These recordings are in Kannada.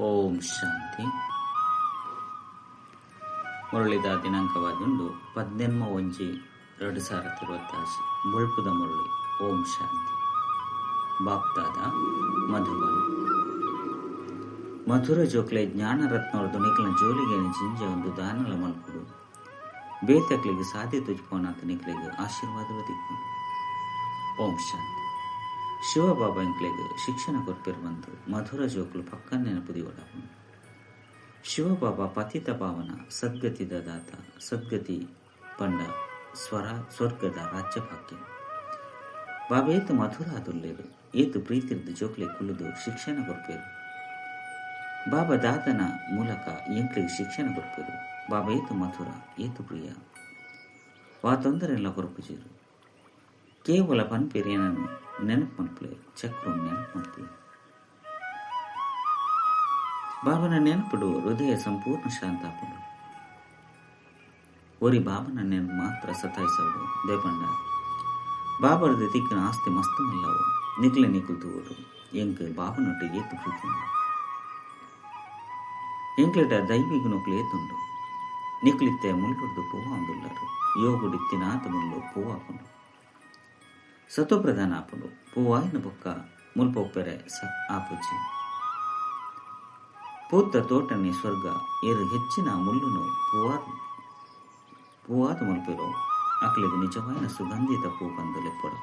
ಓಂ ಶಾಂತಿ. ಮುರಳಿದ ದಿನಾಂಕವಾದುಂಡು ಪದ್ನೆಮ್ಮ ಒಂಜಿ ಎರಡು ಸಾವಿರದ ಇರುವತ್ತಾಶಿ ಮುಳ್ಪುದ ಮುರಳಿ, ಓಂ ಶಾಂತಿ. ಬಾಪ್ತಾದ ಮಧುಬನ. ಮಧುರ ಜೋಕ್ಲೆ ಜ್ಞಾನರತ್ನವರ ದುನಿಕಲ ಜೋಲಿಗೆ ಜಿಂಜ ಒಂದು ದಾನಲ ಮಲ್ಪುಡು. ಬೇತಕ್ಲಿಗೆ ಸಾಧ್ಯ ತುಜ್ಪೋನಾಥ ನಿಕ್ಲಿಗೆ ಆಶೀರ್ವಾದವ ತಿಕ್ಕೊಂಡು ಓಂ ಶಾಂತಿ. ಶಿವಬಾಬಾ ಇಂಕ್ಲೆಗೆ ಶಿಕ್ಷಣ ಕೊರ್ಪೆರ್ ಬಂದು ಮಧುರ ಜೋಕ್ಲು ಪಕ್ಕ ನೆನಪುದಿ ಒಳಗೊಂಡು ಶಿವಬಾಬಾ ಪತಿತ ಪಾವನ, ಸದ್ಗತಿದ ದಾತ, ಸದ್ಗತಿ ಪಂಡ, ಸ್ವರ, ಸ್ವರ್ಗದ ರಾಜ್ಯ ಭಾಗ್ಯ. ಮಧುರ ಅದುಲ್ಲೇರು, ಏತು ಪ್ರೀತಿರ್ದು ಜೋಕ್ಲೆ ಕುಲಿದು ಶಿಕ್ಷಣ ಕೊರ್ಪೇರು ಬಾಬಾ ದಾತನ ಮೂಲಕ ಎಂಕ್ಲಿಗೆ ಶಿಕ್ಷಣ ಕೊರ್ಪೇರು ಬಾಬೇತು ಮಧುರ, ಏತು ಪ್ರಿಯ. ವಾ ತೊಂದರೆಲ್ಲ ಕೊರಪುಜೀರು ಕೇವಲ ಪನ್ಪೆರೇನನ್ನು ನೆನಪು ಮನ್ಪಲೆ ಚಕ್ರ ನೆನಪು ಮನ್ಪಲೆ ಬಾಬನ ನೆನಪುಡು ಹೃದಯ ಸಂಪೂರ್ಣ ಶಾಂತಾಪುಡು ಒರಿ ಬಾಬನ ನೆನಪು ಮಾತ್ರ ಸತಾಯಿಸೋಡು ದೇಪಂಡ ಬಾಬರದ ದಿಕ್ಕಿನ ಆಸ್ತಿ ಮಸ್ತ್ ಮಲ್ಲವು ನಿಕ್ಲೆ ನಿಕ್ಕುಲ್ ತೂಡು ಎಂಕ್ ಬಾಬನೊಟ್ಟಿಗೆ ಏತು ಪ್ರೀತಿ ಎಂಕ್ಲೆಡ ದೈವಿಗ ನೊಕ್ಲು ಏತುಂಡು ನಿಕ್ಲಿತ್ತೆ ಮುಲ್ಪುಡ್ದು ಪೂವ ಅಂದುಳ್ಳರು ಯೋಗುಡಿತ್ತಿನಾತ ಮುಲ್ಲು ಪೂವ ಹಾಕೊಂಡು ಸತೋಪ್ರಧಾನ ಆಪುಂಡು. ಪೂವಾಯಿನ ಬೊಕ್ಕ ಮುಲ್ಪೊಪ್ಪೆರೆ ಸ ಆಪುಜಿ. ಪೂತ ತೋಟನೆ ಸ್ವರ್ಗ ಏರು ಹೆಚ್ಚಿನ ಮುಳ್ಳುನು ಪೂವಾದ ಪೂವಾದ ಮುಲ್ಪಿರೋ ಅಕ್ಲಿಗೆ ನಿಜವಾಯಿನ ಸುಗಂಧಿತ ಪೂ ಬಂದು ಲೆಪ್ಪಡು.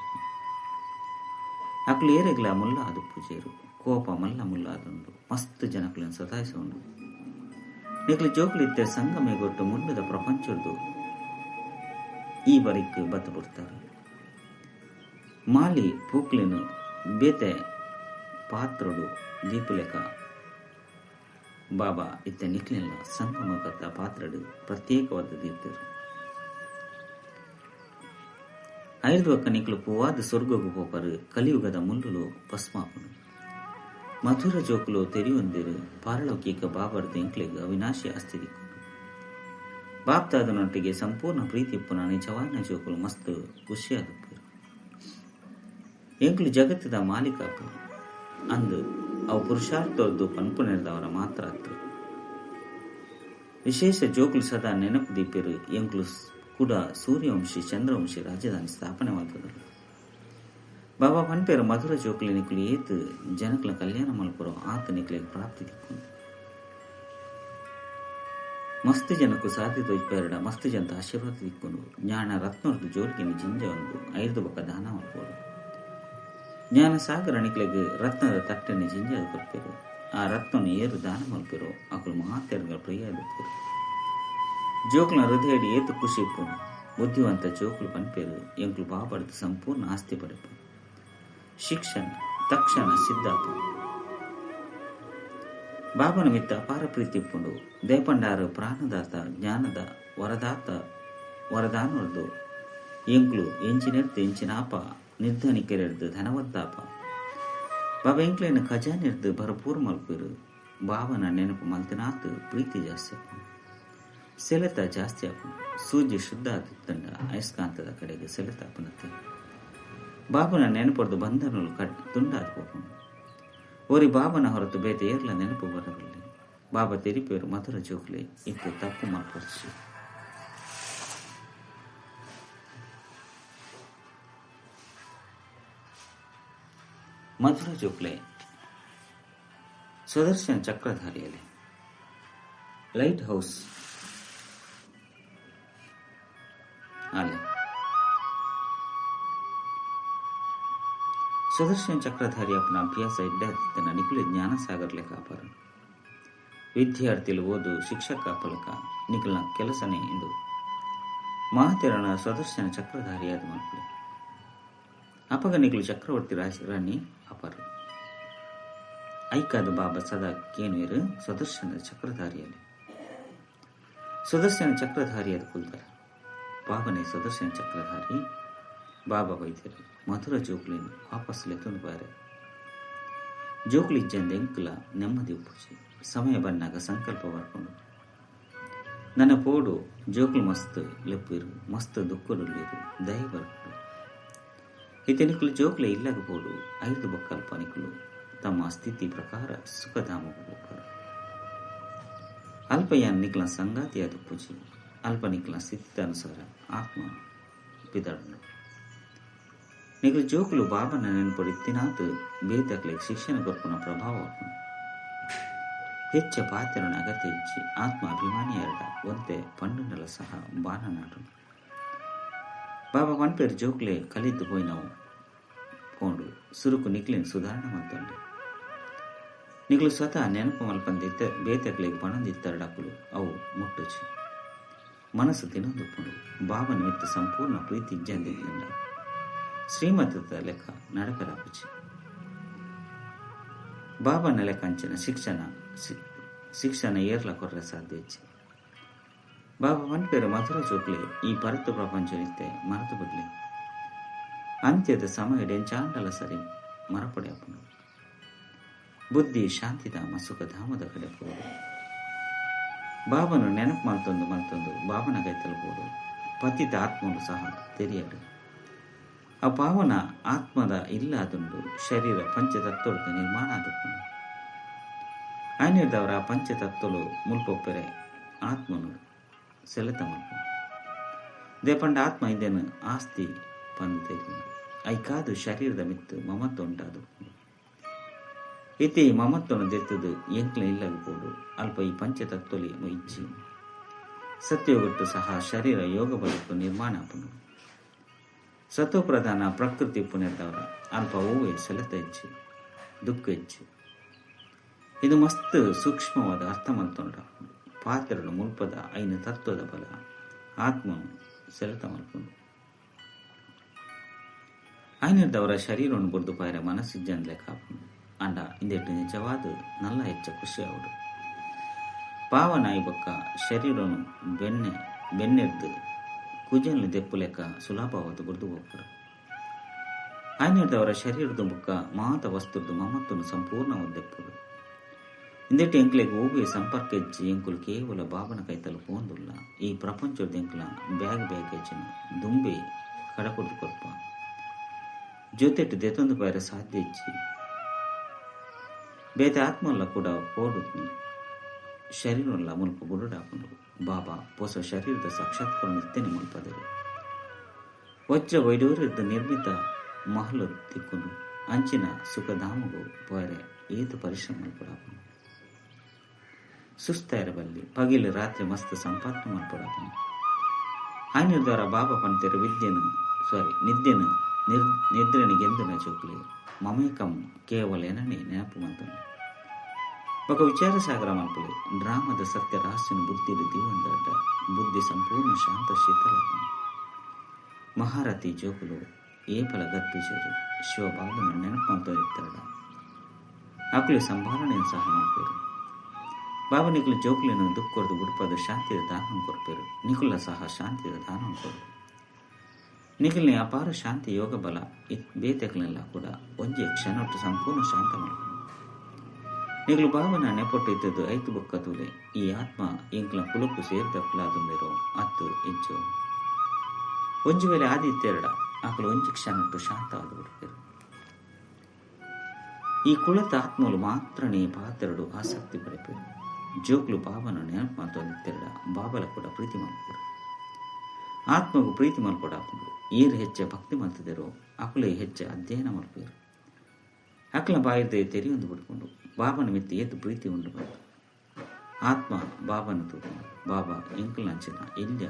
ಅಕ್ಲು ಏರೆಗ್ಲ ಮುಲ್ಲ ಅದು ಕೋಪ ಮಲ್ಲ ಮುಲ್ಲ ಅದೊಂದು ಮಸ್ತ್ ಜನಕ್ಲನ್ನು ಸತಾಯಿಸೋಂಡು. ನಿಕ್ಲು ಜೋಕ್ಲಿತ್ತೆ ಸಂಗಮೆಗೊಟ್ಟು ಮುಂಡದ ಪ್ರಪಂಚದ್ದು ಈ ಬರಿಕ್ ಬತ್ತ ಬಿಡ್ತಾರೆ. ಮಾಲಿ ಪೂಕ್ಲಿನು ಬೇತೆ ಪಾತ್ರಡು ದೀಪುಲೆಕ ಬಾಬಾ ಇತ್ತ ನಿಕ್ಲೆಲ್ಲ ಸಂಗಮಕತ್ತ ಪಾತ್ರಡು ಪ್ರತ್ಯೇಕವಾದ ದೀಪರು ಐದು ಒಕ್ಕ ನಿಕ್ಲು ಪೂವಾದ ಸ್ವರ್ಗಗು ಹೋಪರು ಕಲಿಯುಗದ ಮುಳ್ಳುಲು ಪಸ್ಮಾಪನು. ಮಧುರ ಜೋಕುಲು ತೆರೆಯೊಂದಿರು ಪಾರಲೌಕಿಕ ಬಾಬರ್ದ ಎಂಕ್ಲೆಗ್ ಅವಿನಾಶಿ ಅಸ್ತಿದಿಕ್ಕು ಬಾಪ್ತಾದನೊಟ್ಟಿಗೆ ಸಂಪೂರ್ಣ ಪ್ರೀತಿ ಪುನ ನಿಜವಾಯಿನ ಜೋಕುಲು ಮಸ್ತ್ ಖುಷಿಯಾದಪ್ಪರು ಎಂಕ್ಲು ಜಗತ್ತದ ಮಾಲೀಕ ಅಂದು ಅವು ಪುರುಷಾರ್ಥದ್ದು ಪನ್ಪುನೆರ್ದವರ ಮಾತ್ರ ಅತ್ತು ವಿಶೇಷ ಜೋಕ್ಲು ಸದಾ ನೆನಪು ದೀಪಿರು ಎಂಕ್ಲು ಕೂಡ ಸೂರ್ಯವಂಶಿ, ಚಂದ್ರವಂಶಿ ರಾಜಧಾನಿ ಸ್ಥಾಪನೆ ಮಾಡ್ತದರು ಬಾಬಾ ಪನ್ಪೇರು ಮಧುರ ಜೋಕ್ಲಿ ನಿಕ್ಲಿ ಏತು ಜನಕ್ಲ ಕಲ್ಯಾಣ ಮಲ್ಪುರ ಆತ ನಿಕ್ಲಿಗೆ ಪ್ರಾಪ್ತಿ ದಿಕ್ಕೊಂಡು ಮಸ್ತ್ ಜನಕ್ಕೂ ಸಾಧ್ಯ ತೋಜ್ಪೇರಡ ಮಸ್ತ್ ಜನತ ಆಶೀರ್ವಾದ ದಿಕ್ಕೊಂಡು ಜ್ಞಾನ ರತ್ನರ್ದು ಜೋಡಿಗೆ ಜಿಂಜ ಒಂದು ಐದು ಬಕ್ಕ ದಾನ ಮಾಡ್ಬೋದು ಜ್ಞಾನ ಸಾಗರ ನಿಕ್ಲೆಗ್ ರತ್ನದ செஞ்சு அது ಕೊರ್ಪೇರು ಆ ರತ್ನ ಏರು ದಾನ ಮಲ್ಪಿರೋ. ಅಕಲು ಮಾತೆರ್ಗಳ ಪ್ರಿಯ ಅದಕ್ಕೆ ಜೋಕ್ಲ ಹೃದಯಡಿ ಏತು ಖುಷಿ ಇಪ್ಪುನು ಬುದ್ಧಿವಂತ ಜೋಕ್ಲು ಪನ್ಪೇರು. ಎಂಕ್ಲು ಬಾಬಡ್ದು ಸಂಪೂರ್ಣ ಆಸ್ತಿ ಪಡೆಪು ಶಿಕ್ಷಣ, ತಕ್ಷಣ ಸಿದ್ಧಾಪು ಬಾಬನ ಮಿತ್ತ ಅಪಾರ ಪ್ರೀತಿ ಇಪ್ಪುಂಡು ದೇಪಂಡಾರು ಪ್ರಾಣದಾತ, ಜ್ಞಾನದ ವರದಾತ ವರದಾನರ್ದು ಎಂಕ್ಲು ಎಂಚಿನೆರ್ದು ಎಂಚಿನಾಪ ನಿರ್ಧನಿಕರೆರ್ದು ಧನವತ್ತಾಪ. ಬಾಬಾ ಖಜಾನೆ ಇರ್ದು ಭರಪೂರ್ ಮಲ್ಪಿರು. ಭಾವನ ನೆನಪು ಮಲ್ತಿನಾತ್, ಪ್ರೀತಿ ಜಾಸ್ತಿ ಆಪುಂಡು ಸೆಲೆತ ಜಾಸ್ತಿ ಆಪುಂಡು ಸೂಜಿ ಶುದ್ಧ ಆದಿತ್ತಂಡ ಅಯಸ್ಕಾಂತದ ಕಡೆಗೆ ಸೆಳೆತ ಆಪನತ್ತೆ ಬಾಬನ ನೆನಪಡ್ದು ಬಂಧನಗಳು ಕಟ್ ತುಂಡಾದ ಓರಿ ಬಾಬನ ಹೊರತು ಬೇತೆ ಏರ್ಲ ನೆನಪು ಬರಬಲ್ಲೆ. ಬಾಬಾ ತೆರಿಪೇರು ಮಧುರ ಜೋಕ್ಲೆ ಇಂತ ತಪ್ಪು ಮಾರ್ಪಡಿಸಿ. ಮಧುರ ಜೋಕ್ಲೆ ಸುದರ್ಶನ ಚಕ್ರಧಾರಿಯಲ್ಲಿ ಲೈಟ್ ಹೌಸ್ ಅಲೆ ಸುದರ್ಶನ ಚಕ್ರಧಾರಿ ಅಪ್ಪನ ಅಭ್ಯಾಸ ಇಡ್ಡಾದಿತ್ತನ ನಿಖಿಲ ಜ್ಞಾನಸಾಗರ್ ಲೆಕ್ಕ ಅಪರ ವಿದ್ಯಾರ್ಥಿಲು ಓದು ಶಿಕ್ಷಕ ಫಲಕ ನಿಖಿಲ್ನ ಕೆಲಸನೇ ಇಂದು ಮಹಾತೆರಣ ಸುದರ್ಶನ ಚಕ್ರಧಾರಿಯಾದ ಮಕ್ಕಳು ಅಪಗ ನಿಖಿಲು ಚಕ್ರವರ್ತಿ ರಾಣಿ ಅಪರ ಐಕಾದ ಬಾಬಾ ಸದಾ ಕೇನುವೇರು ಸದರ್ಶನ ಚಕ್ರಧಾರಿಯಲ್ಲಿ. ಸುದರ್ಶನ ಚಕ್ರಧಾರಿಯಾದ ಕುಲ್ತಾರೆ ಬಾಬನೇ ಸದರ್ಶನ ಚಕ್ರಧಾರಿ. ಬಾಬಾ ವೈದ್ಯರು, ಮಧುರ ಜೋಕ್ಲಿನ ವಾಪಸ್ ಲೆತ್ತೊಂದು ಬಾರೆ ಜೋಕ್ಲಿ ಎಂಕುಲ ನೆಮ್ಮದಿ ಉಪ್ಪುಜಿ ಸಮಯ ಬಂದಾಗ ಸಂಕಲ್ಪ ಬರ್ಕೊಂಡು ನನ್ನ ಪೋಡು ಜೋಕ್ಲು ಮಸ್ತ್ ಲೆಪ್ಪಿರು, ಮಸ್ತ್ ದುಃಖಡುಲ್ಲಿರು ದಯ ಬರ್ಕೊಂಡು. ಇತನಿಕುಲು ಜೋಕ್ಲೆ ಇಲ್ಲಗ ಪೋಡು, ಐದು ಬಕ್ಕಲ್ಪ ನಿಕುಲು. ತಮ್ಮ ಸ್ಥಿತಿ ಪ್ರಕಾರ ಸುಖಧಾಮಕ್ಕೆ ಹೋಗ್ತಾರೆ ಅಲ್ಪಯ್ಯ ನಿಕ್ಲ ಸಂಗಾತಿಯಾದ ಪೂಜಿ ಅಲ್ಪ ನಿಕ್ಲ ಸ್ಥಿತಿಗನುಸಾರ ಆತ್ಮ ಪಿದಳನು ನಿಕ್ಲ ಜೋಕುಲು ಬಾಬನ ನೆನಪಡಿ ತಿನಾತ್ ಬೇತಕ್ಲಿಗೆ ಶಿಕ್ಷಣ ಕೊರ್ಪುನ ಪ್ರಭಾವ ಹೆಚ್ಚ ಪಾತ್ರನ ಅಗತ್ಯ ಹೆಚ್ಚಿ ಆತ್ಮ ಅಭಿಮಾನಿ ಎರಡ ಒಂತೆ ಪಂಡುನಲ ಸಹ ಬಾನನಾಡು ಬಾಬಾ ಪನ್ಪೇರು ಜೋಕ್ಲೆ ಕಲಿತು పోయి ನಾವು పోండు ಸುರುಕು ನಿಕ್ಲಿನ ಸುಧಾರಣೆ ಮಂತಂಡು ನಿಗ್ಲು ಸ್ವತಃ ನೆನಪು ಮಲ್ಪಂದಿದ್ದ ಬೇತಕ್ಲಿಗೆ ಪಣಂದಿತ್ತರಡಕ್ಕಲು ಅವು ಮುಟ್ಟುಚಿ. ಮನಸ್ಸು ತಿನ್ನೊಂದುಪ್ಪುಂಡು ಬಾಬನ ಮಿತ್ತ ಸಂಪೂರ್ಣ ಪ್ರೀತಿ ಇಜ್ಜಂದಿದ್ದ ಶ್ರೀಮತದ ಲೆಕ್ಕ ನಡಕಲಾಪುಚಿ. ಬಾಬನ ಲೆಕ್ಕಂಚಿನ ಶಿಕ್ಷಣ ಶಿಕ್ಷಣ ಏರ್ಲ ಕೊರ್ರೆ ಸಾಧ್ಯ ಬಾಬಾ ಪನ್ಪೇರು ಮಧುರ ಚೋಕ್ಲೆ ಈ ಪರತ್ತು ಪ್ರಪಂಚನಿತ್ತೆ ಮರೆತು ಬಿಡ್ಲಿ. ಅಂತ್ಯದ ಸಮಯ ಡೆಂಚಾಂಡಲ ಸರಿ ಮರಪಡೆ ಅಪ್ಪನು ಬುದ್ಧಿ ಶಾಂತಿಧಾಮ ಸುಖಧಾಮದ ಕಡೆ ಹೋದು ಬಾಬನು ನೆನಪು ಮಲ್ತೊಂದು ಮಲ್ತೊಂದು ಬಾಬನ ಕೈ ತಲುಪೋದು ಪತಿತ ಆತ್ಮನು ಸಹ ತೆರೆಯಲು ಆ ಪಾವನ ಆತ್ಮದ ಇಲ್ಲದುಂಡು ಶರೀರ ಪಂಚತತ್ವದ ನಿರ್ಮಾಣ ಆದುಕೊಂಡು. ಆಯ್ನಿರ್ದವರ ಪಂಚತತ್ವಲು ಮುಲ್ಪೊಪ್ಪರೆ ಆತ್ಮನು ಸೆಲೆತ ಮಲ್ಪ ದೇಪಂಡ ಆತ್ಮ ಇದೇನು ಆಸ್ತಿ ಪಂತೆ ಐಕಾದು ಕಾದು ಶರೀರದ ಮಿತ್ತು ಮಮತ್ವ ಉಂಟಾದು ಇತಿ ಮಮತ್ವನ ದೆತ್ತದು ಎಂಕ್ಲೆ ಇಲ್ಲಗಬಹುದು ಅಲ್ಪ ಈ ಪಂಚತತ್ವಲಿ ಇಚ್ಚಿ ಸತ್ಯೋಗಟ್ಟು ಸಹ ಶರೀರ ಯೋಗ ಬದುಕು ನಿರ್ಮಾಣ ಆಪನು ಸತ್ವಪ್ರಧಾನ ಪ್ರಕೃತಿ ಪುನರ್ದವರ. ಅಲ್ಪ ಹೂವೆ ಸೆಲೆತ ಹೆಚ್ಚು. ದುಃಖ ಹೆಚ್ಚು. ಇದು ಮಸ್ತ್ ಸೂಕ್ಷ್ಮವಾದ ಅರ್ಥ ಪಾತ್ರನು ಮುಲ್ಪದ ಐನ ತತ್ವದ ಬಲ. ಆತ್ಮ ಸೆಲತ ಮಲ್ಕೊಂಡು ಐನದವರ ಶರೀರವನ್ನು ಬುರ್ದು ಪಾಯರ ಮನಸ್ಸಿಜ್ಜನ್ ಲೆಕ್ಕ ಅಂಡ. ಇಂದೆಟ್ಟು ನಿಜವಾದ ನಲ್ಲ ಹೆಚ್ಚ ಖುಷಿ ಅವಡು ಪಾವನಾಯಿ ಬೊಕ್ಕ ಶರೀರನು ಬೆನ್ನೆ, ಬೆನ್ನೆರ್ದು ದೆಪ್ಪು ಲೆಕ್ಕ ಸುಲಭವಾದ ಬುರ್ದು ಹೋಗ್ತಾರೆ ಆಯ್ನೆಡ್ದವರ ಶರೀರದ ಬೊಕ್ಕ ಮಾತ ವಸ್ತುದ್ದು ಮಮತ್ತನ್ನು ಸಂಪೂರ್ಣವಾದ ದೆಪ್ಪುಡು ಇಂದೆಟ್ಟು ಎಂಕ್ಲೆಗೆ ಹೋಗಿ ಸಂಪರ್ಕ ಹೆಚ್ಚಿ ಎಂಕುಲು ಕೇವಲ ಬಾಬನ ಕೈ ಪೋಂದುಲ್ಲ ಈ ಪ್ರಪಂಚದ ಎಂಕ್ಲ ಬ್ಯಾಗ್ ಬ್ಯಾಗ್ ಹೆಚ್ಚಿನ ದುಂಬಿ ಕಡಪುಡು ಕೊರ್ಪ ಜೊತೆಟ್ಟು ದೆತ್ತೊಂದು ಪೈರ ಸಾಧ್ಯ ಹೆಚ್ಚಿ ಬೇತೆ ಆತ್ಮಲ್ಲ ಕೂಡ ಪೋಡುತ್ನಿ ಶರೀರ ಮುಲ್ಪ ಬುರುಡಾಕೊಂಡು ಬಾಬಾ, ಹೊಸ ಶರೀರದ ಸಾಕ್ಷಾತ್ಕಾರ ನಿತ್ಯನೆ ಮುಲ್ಪದರು ವಜ್ರ ವೈಡೂರ್ಯದ ನಿರ್ಮಿತ ಮಹಲು ತಿಕ್ಕುನು ಅಂಚಿನ ಸುಖಧಾಮಗು ಪೋರೆ ಏತು ಪರಿಶ್ರಮ ಮಲ್ಪಡಾಪನು ಸುಸ್ತ ಇರಬಲ್ಲಿ ಪಗಿಲು ರಾತ್ರಿ ಮಸ್ತ್ ಸಂಪಾದನೆ ಮಲ್ಪಡಾಪನು ಆಯ್ನಿರ್ದವರ ಬಾಬಾ ಪಂತೇರು ವಿದ್ಯೆನು ಸಾರಿ ನಿದ್ದೆನು నిర్ నిద్రనిగెందిన ಮಮೇಕಂ ಕೇವಲ కేవలేనని జ్ఞాపమంతుంది ఒక ವಿಚಾರ ಸಾಗರ ಮಲ್ಪಲಿ. ಡ್ರಾಮದ ಸತ್ಯ ರಹಸ್ಯನ ಬುದ್ಧಿಯಲ್ಲಿ ದಿವಂದಟ. ಬುದ್ಧಿ ಸಂಪೂರ್ಣ ಶಾಂತ ಶೀತಲ ಮಹಾರಥಿ ಜೋಕುಲು, ಏಪಲ ಗರ್ಪಿಸರು ಶಿವಬಾಬನ ನೆನಪಂತೋ ಇತ್ತಡ ಆಕಳು ಸಂಭಾರಣೆಯನ್ನು ಸಹ ಮಾಡ್ಪೇರು ಬಾಬನಿಗಳು ಜೋಕುಲಿನ ದುಃಖದ ಉಡುಪದ ಶಾಂತಿಯ ದಾನ ಕೊಡ್ಪೇರು ನಿಖುಲ ಸಹ ಶಾಂತಿಯ ದಾನ ಕೊಡು ನಿಖಿಲ್ನ ಅಪಾರ ಶಾಂತಿ, ಯೋಗ, ಬಲ ಬೇತೆಗಳೆಲ್ಲ ಕೂಡ ಒಂಜಿ ಕ್ಷಣಟ್ಟು ಸಂಪೂರ್ಣ ಶಾಂತ ಮಾಡ್ಕೊಂಡು ನಿಗಲು ಭಾವನ ನೆಪೊಟ್ಟಿದ್ದದು ಐತು ಬೊಕ್ಕ ತುಲೆ. ಈ ಆತ್ಮ ಇಂಕ್ಲ ಕುಲುಕು ಸೇರಿದ ಕುಲಾದುಂಡಿರೋ ಅತ್ತು ಇಂಚು ಒಂಜು ವೇಳೆ ಆದಿತ್ಯರಡ ಆಕಲು ಒಂಜಿ ಕ್ಷಣಟ್ಟು ಶಾಂತ ಆದು ಬಿಡ್ತಾರೆ ಈ ಕುಳತ ಆತ್ಮಲು ಮಾತ್ರನೇ ಪಾತ್ರಡು ಆಸಕ್ತಿ ಪಡೆಪೇರು ಜೋಕ್ಲು ಭಾವನ ನೆನಪು ತೆರಡ ಬಾಬಲ ಕೂಡ ಪ್ರೀತಿ ಮಾಡ್ತಾರೆ ಆತ್ಮಗೂ ಪ್ರೀತಿ ಮಲ್ಕೊಡಾಕೊಂಡು ಏರು ಹೆಚ್ಚ ಭಕ್ತಿ ಮಲ್ತಿದರೋ ಅಕುಲೆ ಹೆಚ್ಚ ಅಧ್ಯಯನ ಮಲ್ಪೇರು. ಬಾಯದಯ ತೆರಿ ತೆರೆಯೊಂದು ಬಿಡ್ಕೊಂಡು ಬಾಬನ ಮಿತ್ತಿ ಎದ್ದು ಪ್ರೀತಿ ಉಂಡು ಬಂತು ಆತ್ಮ ಬಾಬನ ತೂಕೊಂಡು ಬಾಬಾ ಎಂಕಲ್ನಂಚಿನ ಇಲ್ಯ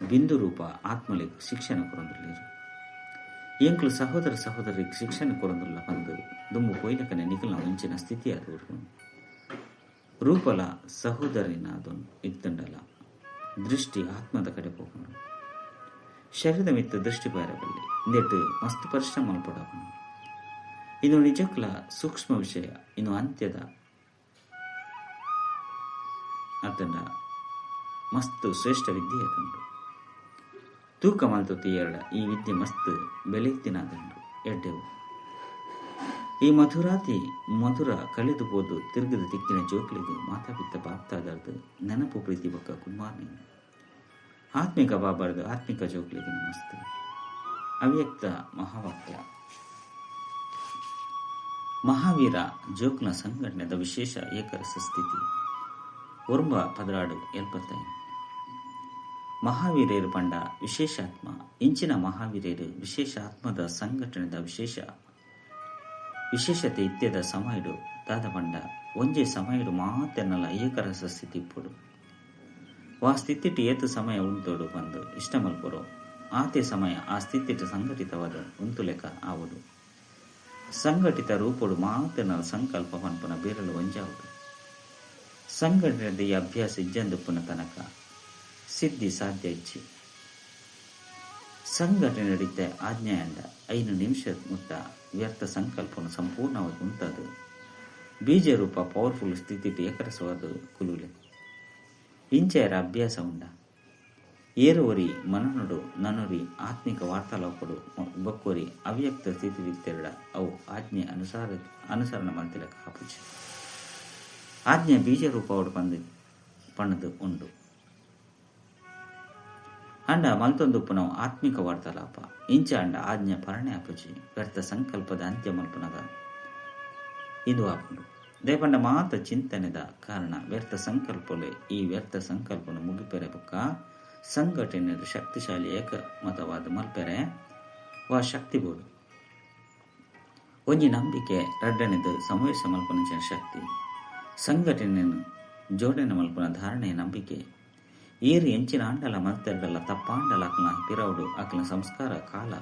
ಬಿಂದು ರೂಪ ಆತ್ಮಲಿ ಶಿಕ್ಷಣ ಕೊರಂದಿರಲಿರು ಎಂಕ್ಲು ಸಹೋದರ ಸಹೋದರಿಗೆ ಶಿಕ್ಷಣ ಕೊರಂದಿರಲ ಬಂದು ದುಂಬು ಕೊಯ್ಲಕನೆ ನಿಖಲ ಇಂಚಿನ ಸ್ಥಿತಿ ಅದು ರೂಪಲ ಸಹೋದರಿನ ಅದೊಂದು ಇತ್ತಂಡಲ ದೃಷ್ಟಿ ಆತ್ಮದ ಕಡೆ ಹೋಗೋಣ. ಶರೀರದ ಮಿತ್ತ ದೃಷ್ಟಿ ಬಾರಬಲ್ಲಿ ನೆಟ್ಟು ಮಸ್ತ್ ಪರಿಶ್ರಮ ಪಡೋಣ. ಇನ್ನು ನಿಜಕ್ಕಲ ಸೂಕ್ಷ್ಮ ವಿಷಯ, ಇನ್ನು ಅಂತ್ಯದ. ಅದನ್ನ ಮಸ್ತ್ ಶ್ರೇಷ್ಠ ವಿದ್ಯೆ ಅದಂಡು ತೂಕ ಮಲ್ತೊತ್ತಿ ಎರಡ, ಈ ವಿದ್ಯೆ ಮಸ್ತ್ ಬೆಲೆತ್ತಿನದಂಡು ಎಡ್ಡೆವು. ಈ ಮಧುರಾತಿ ಮಧುರ ಕಳೆದು ಹೋದು ತಿರುಗದ ದಿಕ್ಕಿನ ಜೋಕ್ಲಿಗೆ ಮಾತಾಪಿತ್ತ ಬಾಪ್ತಾದಾರ್ದು ನೆನಪು ಪ್ರೀತಿ ಬಕ್ಕ ಕುಮಾರ್ನಿ. ಆತ್ಮಿಕ ಬಾಬಾರ್ದು ಆತ್ಮಿಕ ಜೋಕ್ಲಿಗೆ ನಮಸ್ತೆ. ಅವ್ಯಕ್ತ ಮಹಾವಾಕ್ಯ. ಮಹಾವೀರ ಜೋಕ್ನ ಸಂಘಟನೆದ ವಿಶೇಷ ಏಕರಸ ಸ್ಥಿತಿ. ಒರ್ಂಬ ಪದರಾಡು ಎಲ್ಪತ್ತೈ. ಮಹಾವೀರರು ಪಂಡ ವಿಶೇಷಾತ್ಮ. ಇಂಚಿನ ಮಹಾವೀರರು ವಿಶೇಷ ಆತ್ಮದ ಸಂಘಟನೆದ ವಿಶೇಷ ವಿಶೇಷತೆ ಇತ್ಯದ ಸಮಯಡು ದಾದ ಪಂಡ ಒಂಜೆ ಸಮಯಡು ಮಾತೆನ್ನಲ ಏಕರಸ ಸ್ಥಿತಿ ಇಪ್ಪುಡು ವಾ ಸ್ಥಿತಿಟ್ ಏತು ಸಮಯ ಉಂಟೋಡು ಬಂದು ಇಷ್ಟ ಮಲ್ಪುರು ಆತೆ ಸಮಯ ಆ ಸ್ಥಿತಿಟ್ ಸಂಘಟಿತವಾದ ಉಂತು ಲೆಕ್ಕ ಆವುಡು. ಸಂಘಟಿತ ರೂಪುಡು ಮಾತೆನ್ನಲ ಸಂಕಲ್ಪ ಪನ್ಪುನ ಬೀರಲು ಒಂಜಾವುಡು. ಸಂಘಟನೆದ ಈ ಅಭ್ಯಾಸ ಇಜ್ಜಂದುಪ್ಪುನ ತನಕ ಸಿದ್ಧಿ ಸಾಧ್ಯ ಇಚ್ಚಿ. ಸಂಘಟನೆ ನಡೀತೆ ಆಜ್ಞೆಯಂಡ ಐದು ನಿಮಿಷ ಮುಟ್ಟ ವ್ಯರ್ಥ ಸಂಕಲ್ಪವನ್ನು ಸಂಪೂರ್ಣವಾಗಿ ಬೀಜ ರೂಪ ಪವರ್ಫುಲ್ ಸ್ಥಿತಿ ಏಕರಸವಾದ ಕುಲುಲೆ. ಇಂಚೆಯರ ಅಭ್ಯಾಸ ಉಂಡ? ಏರುವರಿ ಮನನುಡು ನನುರಿ ಆತ್ಮಿಕ ವಾರ್ತಾಲಾಪಡು ಬಕ್ಕೋರಿ ಅವ್ಯಕ್ತ ಸ್ಥಿತಿ ವಿತ್ತೆರಡ ಅವು ಆಜ್ಞೆ ಅನುಸಾರ ಅನುಸರಣ ಮಂತಿಲಕ ಹಾಪುಚಿ ಆಜ್ಞೆ ಬೀಜ ರೂಪವಡು ಪಂದ ಪಣದು ಉಂಡು. ಅಂಡ ಮಲ್ತೊಂದುಪ್ಪು ಆತ್ಮಿಕ ವಾರ್ತಾಲಾಪ. ಇಂಚ ಅಂಡ ಆಜ್ಞೆ ಪರಣೆ ಅಪಜಿ ವ್ಯರ್ಥ ಸಂಕಲ್ಪದ ಅಂತ್ಯ ಮಲ್ಪುನಗ. ಇದು ಆಪುಂಡು ದೇಪಂಡ ಮಾತ ಚಿಂತನೆದ ಕಾರಣ ವ್ಯರ್ಥ ಸಂಕಲ್ಪಲೆ ಈ ವ್ಯರ್ಥ ಸಂಕಲ್ಪನ ಮುಗಿಪೆರೆ ಬುಕ್ಕ ಸಂಘಟನೆ ಶಕ್ತಿಶಾಲಿ ಏಕ ಮತವಾದ ಮಲ್ಪೆರೆ ವ ಶಕ್ತಿ ಬೋಡು ಒಂಜಿ ನಂಬಿಕೆ ರಡ್ಡನೆದು ಸಮಾವೇಶ ಮಲ್ಪನ ಶಕ್ತಿ. ಸಂಘಟನೆಯನ್ನು ಜೋಡಣೆ ಮಲ್ಪನ ಧಾರಣೆಯ ನಂಬಿಕೆ ಏರು ಎಂಚಿನ ಆಂಡಲ ಮಲ್ತೆರ್ಡಲ ತಪ್ಪಾಂಡಲ ಅಕ್ಲ ಪಿರವುಡು ಅಕ್ಲ ಸಂಸ್ಕಾರ ಕಾಲ.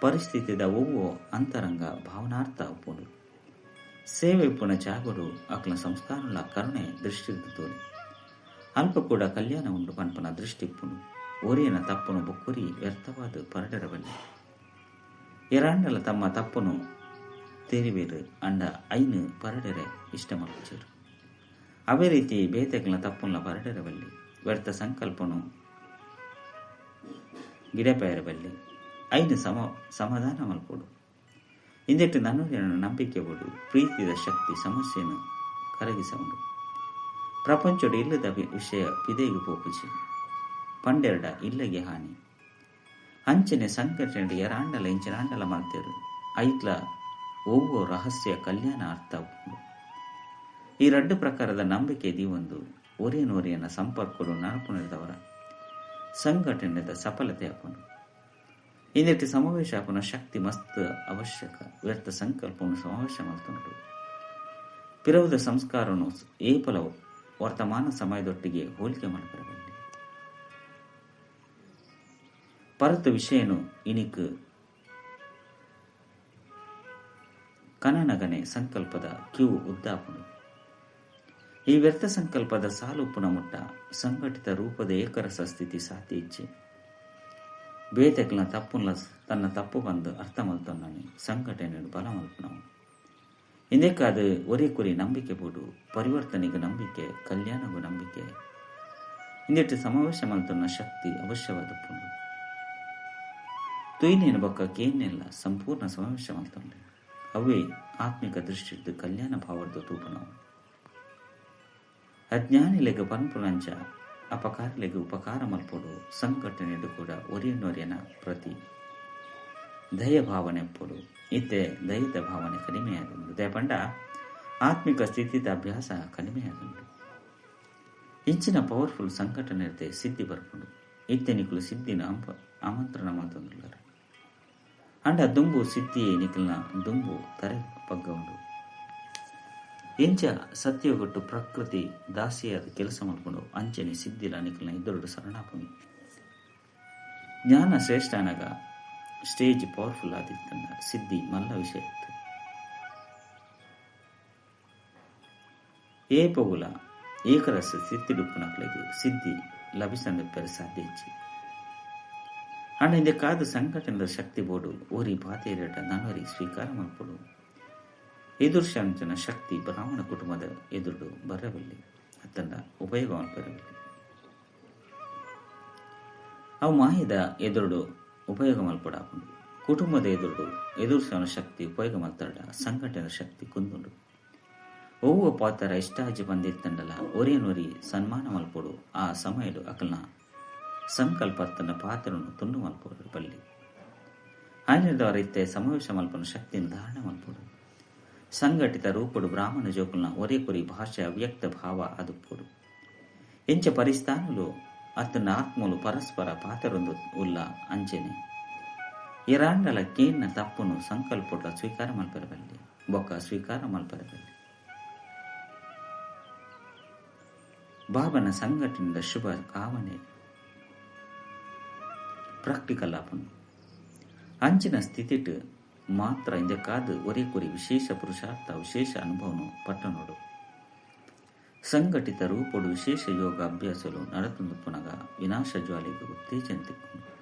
ಪರಿಸ್ಥಿತಿದ ಒವ್ವೋ ಅಂತರಂಗ ಭಾವನಾರ್ಥ ಉಪ್ಪುಂಡು ಸೇವೆ ಚಾಗುಡು ಅಕ್ಲ ಸಂಸ್ಕಾರಲ ಕರುಣೆ ದೃಷ್ಟಿ ತೋರಿ. ಅಲ್ಪ ಕೂಡ ಕಲ್ಯಾಣ ಉಂಡು ಪನ್ಪನ ದೃಷ್ಟಿ ಇಪ್ಪುಂಡು ಒರಿಯನ ತಪ್ಪನು ಬೊಕ್ಕುರಿ ವ್ಯರ್ಥವಾದ ಪರಡರಬಲ್ಲಿ ಎರಾಂಡಲ ತಮ್ಮ ತಪ್ಪನು ತೆರಿವೇರು ಅಂಡ ಐನು ಪರಡರೆ ಇಷ್ಟ ಮಲ್ಪುಚರು ಅವೇ ರೀತಿ ಬೇತೆಗಳ ತಪ್ಪುನ ಪರಡೆರಬಲ್ಲಿ ವ್ಯರ್ಥ ಸಂಕಲ್ಪನು. ಗಿಡಪೇರಬಲ್ಲಿ ಐದು ಸಮ ಸಮಾಧಾನ ಮಲ್ಪೊಡು ಇಂದೆಟ್ಟು ನನ್ನ ನಂಬಿಕೆ ಕೊಡು ಪ್ರೀತಿಯ ಶಕ್ತಿ ಸಮಸ್ಯೆಯನ್ನು ಕರಗಿಸಬಹುದು ಪ್ರಪಂಚಡು ಇಲ್ಲದ ವಿಷಯ ಪಿದೆಗೆ ಪೋಪಿಸಿ ಪಂಡೆರಡ ಇಲ್ಲಗೆ ಹಾನಿ. ಅಂಚನೆ ಸಂಘಟನೆ ಎರಾಂಡಲ ಇಂಚನಾಂಡಲ ಮಾಡ್ತೇರು. ಐತ್ಲ ಓವೋ ರಹಸ್ಯ ಕಲ್ಯಾಣ ಅರ್ಥ ಈ ರಡ್ಡು ಪ್ರಕಾರದ ನಂಬಿಕೆ ಒಂದು ಒರಿಯನೊರಿಯನ ಸಂಪರ್ಕಗಳು ನೆನಪುಣಿದವರ ಸಂಘಟನೆದ ಸಫಲತೆ ಹಾಕೊಂಡು ಇಂದೆಟ್ಟು ಸಮಾವೇಶ ಆಪನ ಶಕ್ತಿ ಮಸ್ತ್ ಅವಶ್ಯಕ, ವ್ಯರ್ಥ ಸಂಕಲ್ಪವನ್ನು ಸಮಾವೇಶ ಮಾಡ್ತುಂಟು. ಪಿರವುದ ಸಂಸ್ಕಾರನು ಏಪಲ ವರ್ತಮಾನ ಸಮಯದೊಟ್ಟಿಗೆ ಹೋಲಿಕೆ ಮಾಡಬರಬಲ್ಲಿ ಪರತ ವಿಷಯನು ಇನಿಕ್ ಕನನಗನೆ ಸಂಕಲ್ಪದ ಕ್ಯೂ ಉದ್ದಾಪುನು ಈ ವ್ಯರ್ಥ ಸಂಕಲ್ಪದ ಸಾಲು ಪುನಮುಟ್ಟ ಸಂಘಟಿತ ರೂಪದ ಏಕರಸ ಸ್ಥಿತಿ ಸಾತಿ ಇಚ್ಛೆ ಬೇತೆಕ್ಲ ತಪ್ಪುಲ ತನ್ನ ತಪ್ಪು ಬಂದು ಅರ್ಥ ಮಲ್ತೊನ್ನನಿ ಸಂಘಟನೆ ಬಲ ಮಲ್ಪನವು ಇಂದಕ್ಕಾದ ಒರೇ ಕುರಿ ನಂಬಿಕೆ ಬೋಡು, ಪರಿವರ್ತನೆಗೆ ನಂಬಿಕೆ, ಕಲ್ಯಾಣಗೂ ನಂಬಿಕೆ. ಇಂದಿಟ್ಟು ಸಮಾವೇಶ ಮಲ್ತೊನ್ನ ಶಕ್ತಿ ಅವಶ್ಯವಾದ ಪುಂಡು. ತುಯ್ನೇನು ಬೊಕ್ಕ ಕೇನೆಲ್ಲ ಸಂಪೂರ್ಣ ಸಮಾವೇಶ ಮಲ್ತೊಂಡೆ. ಅವೇ ಆತ್ಮಿಕ ದೃಷ್ಟಿದ್ದು ಕಲ್ಯಾಣ ಭಾವದ ತೂಪನವು ಅಜ್ಞಾನಿಲೆಗೆ ಪನ್ಪುನಂಚ ಅಪಕಾರಲೆಗೆ ಉಪಕಾರ ಮಲ್ಪೊಡು ಸಂಘಟನೆಡು ಕೂಡ ಒರಿಯನೊರಿಯನ ಪ್ರತಿ. ದಯ ಭಾವನೆ ಪೊಡು ಇತ್ತೆ ದಯದ ಭಾವನೆ ಕಡಿಮೆಯಾಗುಂಡು. ದಯಪಂಡ, ಆತ್ಮಿಕ ಸ್ಥಿತಿದ ಅಭ್ಯಾಸ ಕಡಿಮೆಯಾಗುಂಡು. ಇಂಚಿನ ಪವರ್ಫುಲ್ ಸಂಘಟನೆ ಇರುತ್ತೆ ಸಿದ್ಧಿ ಬರ್ಕೊಂಡು ಇತ್ತೆ ನಿಖಲು ಸಿದ್ಧಿನ ಆಮಂತ್ರಣ ಮಾತೊಂದುಳ್ಳರ. ಅಂಡ ದುಂಬು ಸಿದ್ಧಿಯೇ ನಿಖಲ್ನ ದುಂಬು ತರೆ ಪಗ್ಗ ಉಂಡು ಎಂಚ ಸತ್ಯಗೊಟ್ಟು ಪ್ರಕೃತಿ ದಾಸಿಯಾದ ಕೆಲಸ ಮಾಡ್ಕೊಂಡು ಅಂಚನೆ ಸಿದ್ಧಿಲ ನಿಕಲ್ನ ಇದ್ದರುಡು ಶರಣಾಪುನಿ ಜ್ಞಾನ ಶ್ರೇಷ್ಠ ಅನಗ ಸ್ಟೇಜ್ ಪವರ್ಫುಲ್ ಆದಿತ್ತಂದ ಸಿದ್ಧಿ ಮಲ್ಲ ವಿಷಯ ಇತ್ತು ಏ ಪಗುಲ ಏಕರಸ ಸಿತ್ತಿಡುಪ್ಪುನಕ್ಲೆಗೆ ಸಿದ್ಧಿ ಲಭಿಸಂದಪ್ಪರ ಸಾಧ್ಯ ಇಚ್ಚಿ ಅಂಡ ಇಂದೆ ಕಾದು ಸಂಘಟನೆದ ಶಕ್ತಿ ಬೋಡು ಓರಿ ಪಾತೇರಟ ನನ್ವರಿ ಸ್ವೀಕಾರ ಮಾಡ್ಕೊಡು ಎದುರ್ಶಾಂಚನ ಶಕ್ತಿ ಬ್ರಾಹ್ಮಣ ಕುಟುಂಬದ ಎದುರು ಬರಬಲ್ಲಿ ಅತನ್ನ ಉಪಯೋಗವನ್ನು ಬರಬಲ್ಲಿ ಅವು ಮಾಹಿದ ಎದುರುಡು ಉಪಯೋಗ ಮಲ್ಪಡಾಕೊಂಡು ಕುಟುಂಬದ ಎದುರುಡು ಎದುರ್ಸೋನ ಶಕ್ತಿ ಉಪಯೋಗ ಮಲ್ತಾಡ ಸಂಘಟನೆ ಶಕ್ತಿ ಕುಂದುಂಡು. ಒವ್ವ ಪಾತರ ಇಷ್ಟಾಜಿ ಬಂದಿತ್ತಂಡಲ ಒರಿಯನೊರಿ ಸನ್ಮಾನ ಮಲ್ಪೊಡು ಆ ಸಮಯಡು ಅಕಲ್ನ ಸಂಕಲ್ಪ ತನ್ನ ಪಾತ್ರನು ತುಂಡು ಮಲ್ಪಡು ಬಲ್ಲಿ ಆಯ್ನದವರ ಇತ್ತೆ ಸಮಾವೇಶ ಮಲ್ಪನ ಶಕ್ತಿಯನ್ನು ಧಾರಣೆ ಮಲ್ಪೊಡು ಸಂಘಟಿತ ರೂಪುಡು ಬ್ರಾಹ್ಮಣ ಜೋಕುಲ್ನ ಒರೇಪುರಿ భాష వ్యక్త భావ అదుపుడు. ఎంచ పరిస్థానులు అతని ఆత్మలు పరస్పర పాతరొందు ఉల్ల అంచెని. ఇరాండల కీర్ణ తప్పును సంకల్పట్ల స్వీకార మల్పరబల్లి ఒక స్వీకార మల్పరబల్లి ಬಾಬನ సంఘటన శుభ కావనే ప్రాక్టికల్ ಆಪನು అంచిన ಸ್ಥಿತಿಟ್ ಮಾತ್ರ காது ஒரே ವಿಶೇಷ ಪುರುಷಾರ್ಥ, ವಿಶೇಷ ಅನುಭವನು ಪಟ್ಟನೋಡು ಸಂಘಟಿತ ರೂಪುಡು ವಿಶೇಷ ಯೋಗ ನಡತುಂದು ಪುನಗ ವಿನಾಶ ಜ್ವಾಲೆ ಉತ್ತೇಜನ ತಿಕ್ಕೊಂಡು.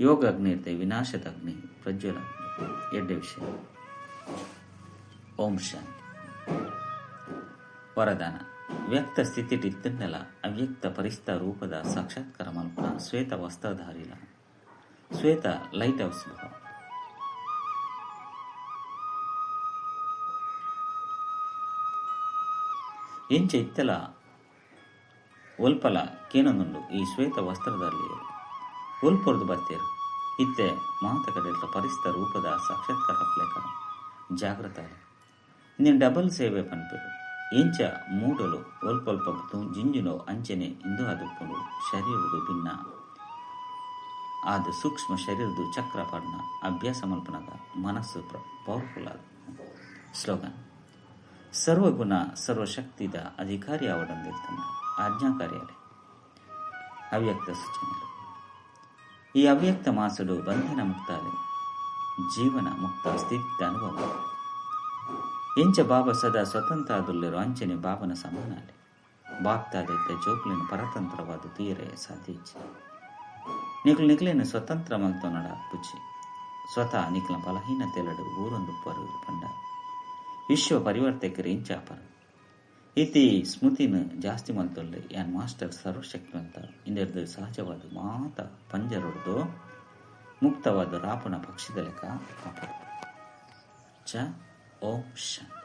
ಯೋಗ ಅಗ್ನಿರ್ತೆ ವಿನಾಶದ ಅಗ್ನಿ ಪ್ರಜ್ವಲ ಎಡ್ಡೆ ವಿಷಯ. ಓಂ ಶಾಂತಿ. ವರದಾನ. ವ್ಯಕ್ತ ಸ್ಥಿತಿ ಇದ್ದನ್ನೆಲ್ಲ ಅವ್ಯಕ್ತ ಪರಿಸ್ಥ ರೂಪದ ಸಾಕ್ಷಾತ್ಕಾರ ಮಲ್ಪನ ಶ್ವೇತ ವಸ್ತ್ರಧಾರಿಲ. ಶ್ವೇತ ಲೈಟ್ ಹೌಸ್ ಭಾವ. ಎಂಚ ಚೈತ್ಯಲ ಒಲ್ಪಲ ಕೇನೊಂದುಂಡು ಈ ಶ್ವೇತ ವಸ್ತ್ರದಲ್ಲಿ. ಒಲ್ಪೊರ್ದು ಬತ್ತೇರು. ಇತ್ತೆ ಮಾತಕಡೆಲ್ಲ ಪರಿಸ್ಥ ರೂಪದ ಸಾಕ್ಷಾತ್ಕಾರ ಹಪ್ಲೇಕ ಜಾಗೃತ ಇಂದಿನ ಡಬಲ್ ಸೇವೆ ಪನ್ಪೆರು ಎಂಚ ಮೂಡಲು ಒಲ್ಪೊಲ್ಪ ಜಿಂಜಿನೋ ಅಂಚನೆ ಇಂದು ಅದುಪ್ಪುಂಡು ಶರೀರದು ಭಿನ್ನ. ಆದ ಸೂಕ್ಷ್ಮ ಶರೀರದ ಚಕ್ರ ಪಡ್ನ ಅಭ್ಯಾಸ ಮಲ್ಪನದ ಮನಸ್ಸು ಪವರ್ಫುಲ್ ಆದ. ಸ್ಲೋಗನ್. ಸರ್ವಗುಣ, ಸರ್ವಶಕ್ತಿದ ಅಧಿಕಾರಿ ಅವಡಂದಿರ್ತಾನೆ ಆಜ್ಞಾಕಾರಿಯಲ್ಲಿ ಅವ್ಯಕ್ತ ಸೂಚನೆಗಳು. ಈ ಅವ್ಯಕ್ತ ಮಾಸುಡು ಬಂಧನ ಮುಕ್ತಾಲೆ, ಜೀವನ ಮುಕ್ತ ಸ್ಥಿತಿ ಅನುಭವ. ಇಂಚ ಬಾಬ ಸದಾ ಸ್ವತಂತ್ರ ಆದುಲ್ಲಿರೋ ಅಂಚನೆ ಬಾಬನ ಸಮಾನಾಲೆ. ಬಾಪ್ತಾದೈತೆ ಜೋಕ್ಲಿನ ಪರತಂತ್ರವಾದ ತೀರೆ ಸಾಧ್ಯ ನಿಕ್ಲು ನಿಕ್ಲಿನ ಸ್ವತಂತ್ರ ಮಲ್ತೊನಡ ಪುಚ್ಚಿ ಸ್ವತಃ ನಿಕ್ಲ ಬಲಹೀನತೆಲಡು ಊರೊಂದು ಪರು ಪಂಡ. ವಿಶ್ವ ಪರಿವರ್ತಕರು ಚಾಪರ್ ಇತಿ ಸ್ಮೃತಿನ ಜಾಸ್ತಿ ಮಲ್ತೊಳ್ಳೆ ಯಾನ್ ಮಾಸ್ಟರ್ ಸರ್ವಶಕ್ತಿವಂತ. ಇಂದರ್ದು ಸಹಜವಾದ ಮಾತ ಪಂಜರೊಡ್ದು ಮುಕ್ತವಾದ ರಾಪಣ ಪಕ್ಷಿದ ಲೆಕ್ಕ ಚ, ಓಂ ಶಾಂತಿ